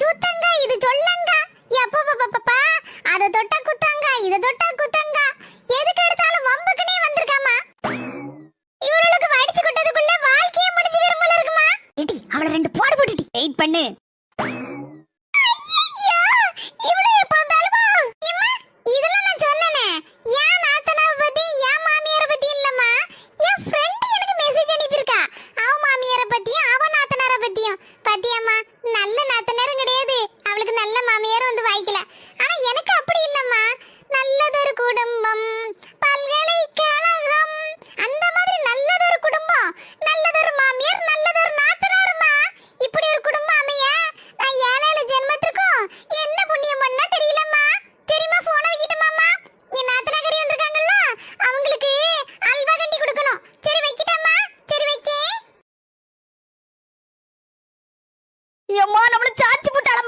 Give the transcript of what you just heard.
சூத்தங்க இது சொல்லங்க. எப்பப்பப்பப்பா அத தொட்டா குத்தங்க இத தொட்டா குத்தங்க எதுக்கு எடுத்தாலும் வம்புக்குனே வந்திருக்காமா? இவளுக்கு வடிச்சு கொட்டதுக்குள்ள வாழ்க்கையே முடிஞ்சு வேற இருக்குமா? இடி அவளை ரெண்டு போடு போட்டுடி. வெயிட் பண்ணு. எம்மா நம்மள சாச்சி போட்டாளம்மா